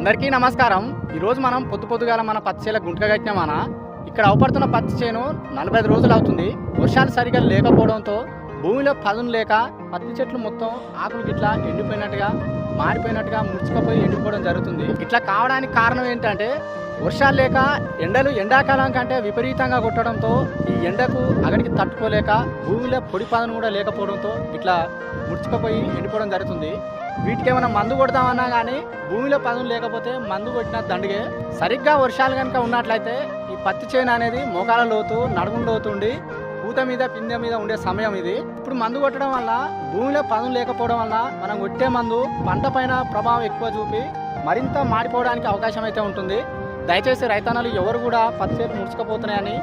అందరికీ నమస్కారం. ఈరోజు మనం పొద్దు పొద్దుగాల మన పత్తి చేల గుంటగా కట్టినామాన ఇక్కడ అవపడుతున్న పత్తి చేను నలభై ఐదు రోజులు అవుతుంది. వర్షాలు సరిగా లేకపోవడంతో భూమిలో పదును లేక పత్తి చెట్లు మొత్తం ఆకులు గిట్లా ఎండిపోయినట్టుగా మారిపోయినట్టుగా ముడుచుకుపోయి ఎండిపోవడం జరుగుతుంది. ఇట్లా కావడానికి కారణం ఏంటంటే వర్షాలు లేక ఎండలు ఎండాకాలం కంటే విపరీతంగా కొట్టడంతో ఈ ఎండకు అగడికి తట్టుకోలేక భూమిలో పొడి పదను కూడా లేకపోవడంతో ఇట్లా ముడుచుకుపోయి ఎండిపోవడం జరుగుతుంది. వీటికి ఏమైనా మందు కొడతామన్నా కానీ భూమిలో పదును లేకపోతే మందు కొట్టిన దండుగే. సరిగ్గా వర్షాలు కనుక ఉన్నట్లయితే ఈ పత్తి చేను అనేది మోకాల లోతు నడుము లోతు ఉండి పూత మీద పిందె మీద ఉండే సమయం ఇది. ఇప్పుడు మందు కొట్టడం వల్ల భూమిలో పదం లేకపోవడం వల్ల మనం కొట్టే మందు పంట పైన ప్రభావం ఎక్కువ చూపి మరింత మాడిపోవడానికి అవకాశం అయితే ఉంటుంది. దయచేసి రైతన్నలు ఎవరు కూడా పత్తి చేను ముడుచుకుపోతున్నాయని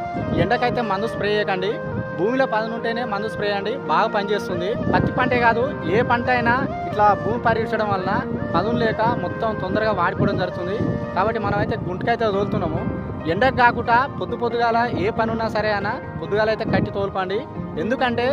ఎండకైతే మందు స్ప్రే చేయకండి. భూమిలో పదును ఉంటేనే మందు స్ప్రే అండి. బాగా పనిచేస్తుంది. పత్తి పంటే కాదు ఏ పంట అయినా ఇట్లా భూమి పరీక్షడం వలన పదును లేక మొత్తం తొందరగా వాడిపోవడం జరుగుతుంది. కాబట్టి మనం అయితే గుంటకైతే వదులుతున్నాము ఎండకు కాకుండా పొద్దు పొద్దుగాల ఏ పని ఉన్నా సరే అన్న పొద్దుగాల అయితే కట్టి తోలుపండి ఎందుకంటే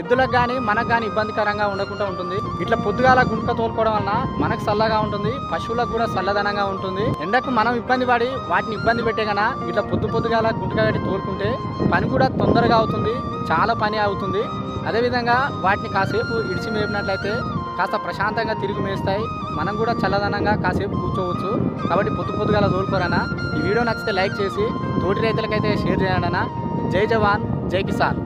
ఎద్దులకు కానీ మనకు కానీ ఇబ్బందికరంగా ఉండకుండా ఉంటుంది. ఇట్లా పొద్దుగాల గుంట తోలుకోవడం వలన మనకు చల్లగా ఉంటుంది పశువులకు కూడా చల్లదనంగా ఉంటుంది. ఎండకు మనం ఇబ్బంది పడి వాటిని ఇబ్బంది పెట్టే కన్నా ఇట్లా పొద్దు పొద్దుగాల గుంటగా పెట్టి తోలుకుంటే పని కూడా తొందరగా అవుతుంది చాలా పని అవుతుంది. అదేవిధంగా వాటిని కాసేపు ఇడిచి మేపినట్లయితే కాస్త ప్రశాంతంగా తిరిగి మేస్తాయి. మనం కూడా చల్లదనంగా కాసేపు కూర్చోవచ్చు. కాబట్టి పొద్దు పొద్దుగాల తోలుకోరనా ఈ వీడియో నచ్చితే లైక్ చేసి తోటి రైతులకైతే షేర్ చేయండి అన్న జై జవాన్ జై కిసాన్.